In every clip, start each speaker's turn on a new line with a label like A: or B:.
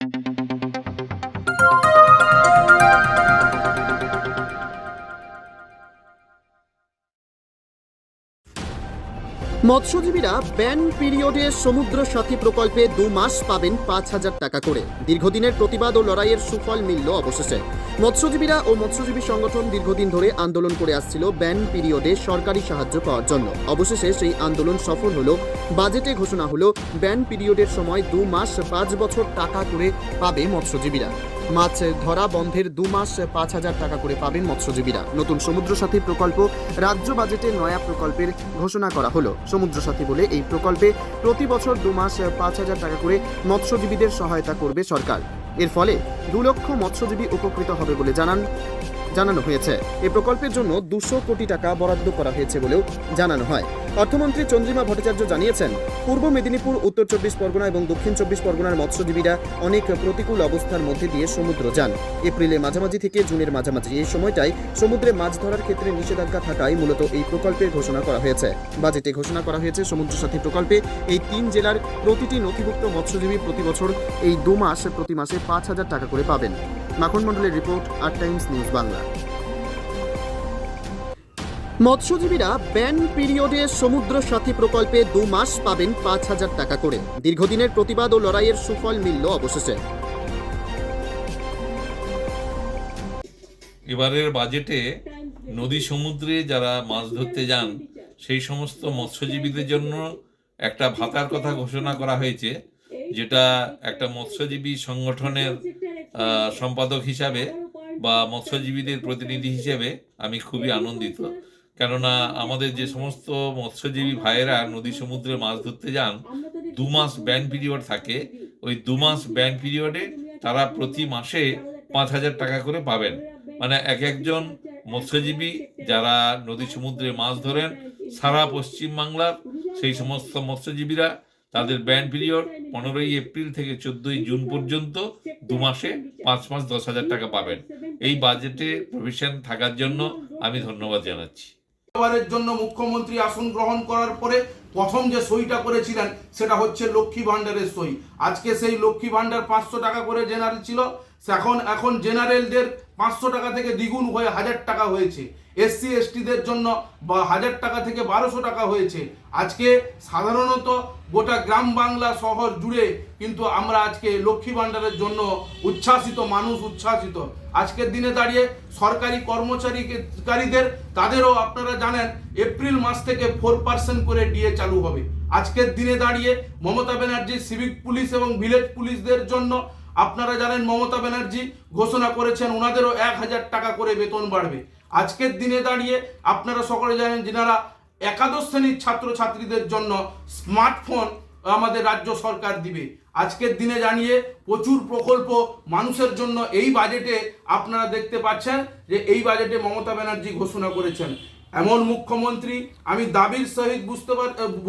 A: Thank you. মৎস্যজীবীরা ban পিরিয়ডে সমুদ্র সাথী প্রকল্পে দু মাস পাবেন পাঁচ হাজার টাকা করে। দীর্ঘদিনের প্রতিবাদ ও লড়াইয়ের সুফল মিলল অবশেষে। মৎস্যজীবীরা ও মৎস্যজীবী সংগঠন দীর্ঘদিন ধরে আন্দোলন করে আসছিল ব্যান পিরিয়ডে সরকারি সাহায্য পাওয়ার জন্য। অবশেষে সেই আন্দোলন সফল হলো, বাজেটে ঘোষণা হলো, ব্যান পিরিয়ডের সময় দু মাস পাঁচ বছর টাকা করে পাবে মৎস্যজীবীরা। মাছ ধরা বন্ধের দু মাস, পাঁচ হাজার টাকা করে পাবেন মৎস্যজীবীরা। নতুন সমুদ্র সাথী প্রকল্প রাজ্য বাজেটে নয়া প্রকল্পের ঘোষণা করা হলো। সমুদ্র সাথী বলে এই প্রকল্পে প্রতি বছর দু মাস, পাঁচ হাজার টাকা করে মৎস্যজীবীদের সহায়তা করবে সরকার। এর ফলে দু লক্ষ মৎস্যজীবী উপকৃত হবে বলে জানান জানানো হয়েছে। এই প্রকল্পের জন্য দুশো কোটি টাকা বরাদ্দ করা হয়েছে বলেও জানানো হয়। অর্থমন্ত্রী চন্দ্রিমা ভট্টাচার্য জানিয়েছেন, পূর্ব মেদিনীপুর, উত্তর চব্বিশ পরগনা এবং দক্ষিণ চব্বিশ পরগনার মৎস্যজীবীরা অনেক প্রতিকূল অবস্থার মধ্যে দিয়ে সমুদ্র যান। এপ্রিলের মাঝামাঝি থেকে জুনের মাঝামাঝি এই সময়টায় সমুদ্রে মাছ ধরার ক্ষেত্রে নিষেধাজ্ঞা থাকায় মূলত এই প্রকল্পের ঘোষণা করা হয়েছে। বাজেটে ঘোষণা করা হয়েছে সমুদ্র সাথী প্রকল্পে এই তিন জেলার প্রতিটি নথিভুক্ত মৎস্যজীবী প্রতি বছর এই দু মাস প্রতি মাসে পাঁচ হাজার টাকা করে পাবেন। মাখন মণ্ডলের report at Times news Bangla. মৎস্যজীবীরা ban পিরিয়ডে সমুদ্র সাথী প্রকল্পে দু মাস পাবেন পাঁচ হাজার টাকা করে। দীর্ঘদিনের প্রতিবাদ ও লড়াইয়ের সুফল মিলল অবশেষে।
B: এবারের বাজেটে নদী সমুদ্রে যারা মাছ ধরতে যান, সেই সমস্ত মৎস্যজীবীদের জন্য একটা ভাতার কথা ঘোষণা করা হয়েছে, যেটা একটা মৎস্যজীবী সংগঠনের সম্পাদক হিসাবে বা মৎস্যজীবীদের প্রতিনিধি হিসেবে আমি খুবই আনন্দিত। কেননা আমাদের যে সমস্ত মৎস্যজীবী ভাইয়েরা নদী সমুদ্রে মাছ ধরতে যান, দু মাস ব্যান পিরিয়ড থাকে। ওই দু মাস ব্যান পিরিয়ডে তারা প্রতি মাসে পাঁচ হাজার টাকা করে পাবেন। মানে এক একজন মৎস্যজীবী যারা নদী সমুদ্রে মাছ ধরেন, সারা পশ্চিম বাংলার সেই সমস্ত মৎস্যজীবীরা তাদের ব্যান্ড পিরিয়ড পনেরোই এপ্রিল থেকে চোদ্দই জুন পর্যন্ত দু মাসে পাঁচ মাস দশ হাজার টাকা পাবেন। এই বাজেটে প্রভিশন থাকার জন্য আমি ধন্যবাদ জানাচ্ছি।
C: এবারের জন্য মুখ্যমন্ত্রী আসন গ্রহণ করার পরে প্রথম যে সইটা করেছিলেন, সেটা হচ্ছে লক্ষ্মী ভাণ্ডারের সই। আজকে সেই লক্ষ্মী ভাণ্ডার পাঁচশো টাকা করে জেনারেল ছিল। এখন এখন জেনারেলদের পাঁচশো টাকা থেকে দ্বিগুণ হয়ে হাজার টাকা হয়েছে। এসসি, এসটিদের জন্য বা হাজার টাকা থেকে বারোশো টাকা হয়েছে। আজকে সাধারণত গোটা গ্রাম বাংলা শহর জুড়ে কিন্তু আমরা আজকে লক্ষ্মী ভাণ্ডারের জন্য উচ্ছ্বাসিত, মানুষ উচ্ছ্বাসিত। আজকের দিনে দাঁড়িয়ে সরকারি কর্মচারীকারীদের, তাদেরও আপনারা জানেন, এপ্রিল মাস থেকে ফোর পার্সেন্ট করে ডিএ চালু হবে। আজকের দিনে দাঁড়িয়ে মমতা ব্যানার্জি, সিভিক পুলিশ এবং ভিলেজ পুলিশদের জন্য আপনারা জানেন মমতা ব্যানার্জি ঘোষণা করেছেন ওনাদেরও এক হাজার টাকা করে বেতন বাড়বে। আজকের দিনে দাঁড়িয়ে আপনারা সকলে জানেন যেনারা একাদশ শ্রেণির ছাত্রছাত্রীদের জন্য স্মার্টফোন আমাদের রাজ্য সরকার দিবে। আজকের দিনে জানিয়ে প্রচুর প্রকল্প মানুষের জন্য এই বাজেটে আপনারা দেখতে পাচ্ছেন যে এই বাজেটে মমতা ব্যানার্জি ঘোষণা করেছেন। এমন মুখ্যমন্ত্রী আমি দাবির সহিত বুঝতে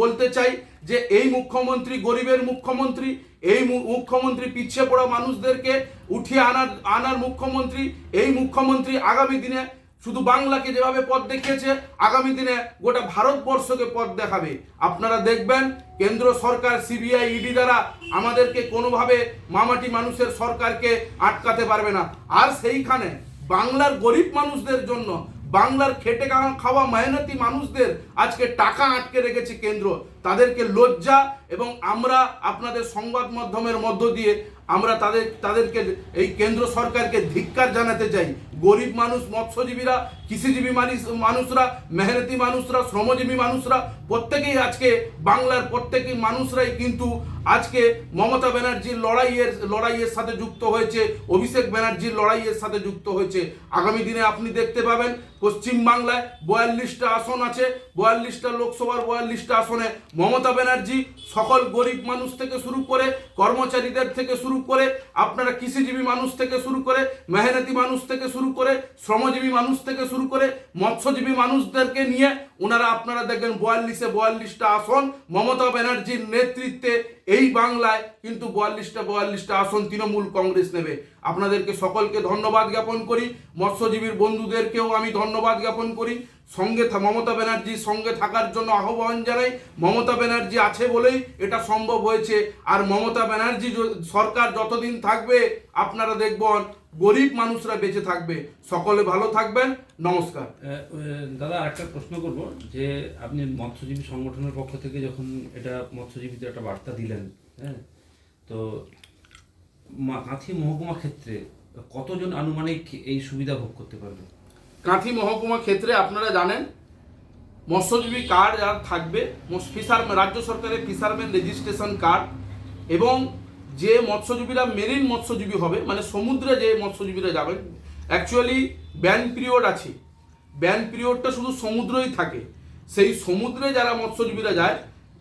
C: বলতে চাই যে এই মুখ্যমন্ত্রী গরিবের মুখ্যমন্ত্রী, এই মুখ্যমন্ত্রী পিছিয়ে পড়া মানুষদেরকে উঠিয়ে আনার আনার মুখ্যমন্ত্রী, এই মুখ্যমন্ত্রী আগামী দিনে শুধু বাংলাকে যেভাবে পথ দেখিয়েছে, আগামী দিনে গোটা ভারতবর্ষকে পথ দেখাবে। আপনারা দেখবেন, কেন্দ্র সরকার, সিবিআই ইডি দ্বারা আমাদেরকে কোনোভাবে মামাটি মানুষের সরকারকে আটকাতে পারবে না। আর সেইখানে বাংলার গরিব মানুষদের জন্য বাংলার খেটে খাওয়া- মেহনতি মানুষদের আজকে টাকা আটকে রেখেছে কেন্দ্র। তাদেরকে লজ্জা এবং আমরা আপনাদের সংবাদ মাধ্যমের মধ্য দিয়ে আমরা তাদের, তাদেরকে এই কেন্দ্র সরকারকে ধিক্কার জানাতে চাই। গরিব মানুষ, মৎস্যজীবীরা, কৃষিজীবী মানুষ, মানুষরা, মেহনতি মানুষরা, শ্রমজীবী মানুষরা, প্রত্যেকেই আজকে বাংলার প্রত্যেকই মানুষরাই কিন্তু আজকে মমতা ব্যানার্জির লড়াইয়ের লড়াইয়ের সাথে যুক্ত হয়েছে, অভিষেক ব্যানার্জির লড়াইয়ের সাথে যুক্ত হয়েছে। আগামী দিনে আপনি দেখতে পাবেন পশ্চিম বাংলায় বয়াল্লিশটা আসন আছে বয়াল্লিশটা লোকসভার বয়াল্লিশটা আসনে মমতা ব্যানার্জি সকল গরিব মানুষ থেকে শুরু করে কর্মচারীদের থেকে শুরু করে আপনারা কৃষিজীবী মানুষ থেকে শুরু করে মেহনতি মানুষ থেকে শুরু করে শ্রমজীবী মানুষ থেকে শুরু করে মৎস্যজীবী মানুষদেরকে নিয়ে ওনারা আপনারা দেখবেন বয়াল্লিশে বয়াল্লিশটা আসন মমতা ব্যানার্জির নেতৃত্বে এই বাংলায় কিন্তু বয়াল্লিশটা বয়াল্লিশটা আসন তৃণমূল কংগ্রেস নেবে। আপনাদেরকে সকলকে ধন্যবাদ জ্ঞাপন করি। মৎস্যজীবীর বন্ধুদেরকেও আমি ধন্যবাদ জ্ঞাপন করি। সঙ্গে মমতা ব্যানার্জির সঙ্গে থাকার জন্য আহ্বান জানাই। মমতা ব্যানার্জি আছে বলেই এটা সম্ভব হয়েছে। আর মমতা ব্যানার্জি সরকার যতদিন থাকবে, আপনারা দেখবেন গরিব মানুষরা বেঁচে থাকবে। সকলে ভালো থাকবেন। নমস্কার।
D: দাদা একটা প্রশ্ন করব যে আপনি মৎস্যজীবী সংগঠনের পক্ষ থেকে যখন এটা মৎস্যজীবীদের একটা বার্তা দিলেন হ্যাঁ তো কাঁথি মহকুমা ক্ষেত্রে কতজন আনুমানিক এই সুবিধা ভোগ করতে পারবে?
C: কাঁথি মহকুমা ক্ষেত্রে আপনারা জানেন মৎস্যজীবী কার্ড যার থাকবে। ফিসার রাজ্য সরকারের ফিশারম্যান রেজিস্ট্রেশন কার্ড এবং যে মৎস্যজীবীরা মেরিন মৎস্যজীবী হবে মানে সমুদ্রে যে মৎস্যজীবীরা যাবেন অ্যাকচুয়ালি ব্যান পিরিয়ড আছে। ব্যান পিরিয়ডটা শুধু সমুদ্রই থাকে। সেই সমুদ্রে যারা মৎস্যজীবীরা যায়,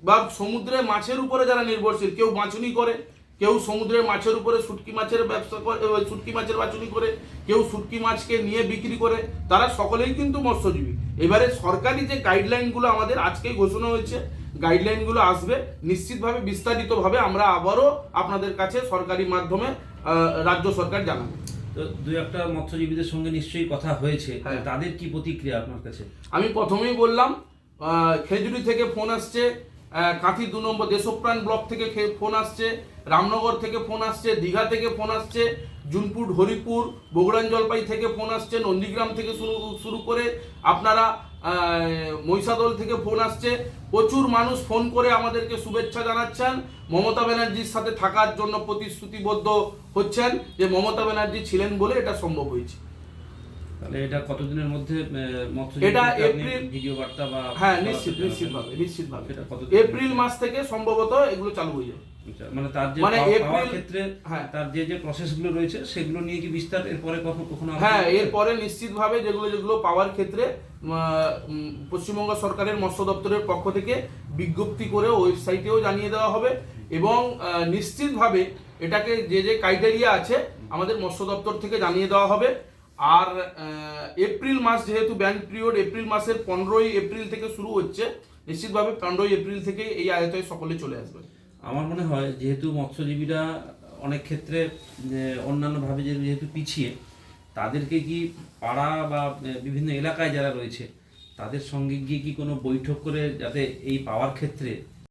C: বা সমুদ্রে মাছের উপরে যারা নির্ভরশীল, কেউ বাঁচুনি করে, কেউ সমুদ্রের মাছের উপরে শুটকি মাছের ব্যবসা করে শুটকি মাছের বাছুনি করে, কেউ শুটকি মাছকে নিয়ে বিক্রি করে, তারা সকলেই কিন্তু মৎস্যজীবী। এবারে সরকারি যে গাইডলাইনগুলো আমাদের আজকেই ঘোষণা হয়েছে গাইডলাইনগুলো আসবে নিশ্চিতভাবে বিস্তারিতভাবে আমরা আবারও আপনাদের কাছে সরকারি মাধ্যমে রাজ্য সরকার জানাবে
D: তো দুই একটা মৎস্যজীবীদের সঙ্গে নিশ্চয়ই কথা হয়েছে
C: হ্যাঁ।
D: তাদের কি প্রতিক্রিয়া আপনার কাছে
C: আমি প্রথমেই বললাম খেজুরি থেকে ফোন আসছে কাঁথি দু নম্বর দেশপ্রাণ ব্লক থেকে ফোন আসছে রামনগর থেকে ফোন আসছে দীঘা থেকে ফোন আসছে জুনপুর হরিপুর বগুড়ান জলপাই থেকে ফোন আসছে নন্দীগ্রাম থেকে শুরু শুরু করে আপনারা মহিষাদল থেকে ফোন আসছে। প্রচুর মানুষ ফোন করে আমাদেরকে শুভেচ্ছা জানাচ্ছেন। মমতা ব্যানার্জির সাথে থাকার জন্য প্রতিশ্রুতিবদ্ধ হচ্ছেন যে মমতা ব্যানার্জি ছিলেন বলে এটা সম্ভব হয়েছে।
D: তাহলে এটা কতদিনের মধ্যে
C: এটা এপ্রিল-
D: ভিডিও বার্তা বা
C: হ্যাঁ নিশ্চিত? নিশ্চিতভাবে নিশ্চিতভাবে
D: সেটা কতদিন?
C: এপ্রিল মাস থেকে সম্ভবত এগুলো চালু হয়ে যাবে
D: আচ্ছা, মানে তার যে
C: মানে এপ্রিল-
D: ক্ষেত্রে
C: হ্যাঁ।
D: তার যে যে প্রসেসগুলো রয়েছে সেগুলো নিয়ে কি বিস্তার এরপরে কখনো কখনো
C: হ্যাঁ এরপরে নিশ্চিতভাবে যেগুলো যেগুলো পাওয়ার ক্ষেত্রে পশ্চিমবঙ্গ সরকারের মৎস্য দপ্তরের পক্ষ থেকে বিজ্ঞপ্তি করে ওয়েবসাইটেও জানিয়ে দেওয়া হবে এবং নিশ্চিতভাবে এটাকে যে যে ক্রাইটেরিয়া আছে আমাদের মৎস্য দপ্তর থেকে জানিয়ে দেওয়া হবে আর এপ্রিল মাস যেহেতু ব্যান পিরিয়ড এপ্রিল মাসের পনেরোই এপ্রিল থেকে শুরু হচ্ছে। নিশ্চিতভাবে পনেরোই এপ্রিল থেকে এই আয়তায় সকলে চলে আসবে।
D: আমার মনে হয় যেহেতু মৎস্যজীবীরা অনেক ক্ষেত্রে অন্যান্যভাবে যেহেতু পিছিয়ে, তাদেরকে কি পাড়া বা বিভিন্ন এলাকায় যারা রয়েছে, তাদের সঙ্গে গিয়ে কি কোনো বৈঠক করে যাতে এই পাওয়ার ক্ষেত্রে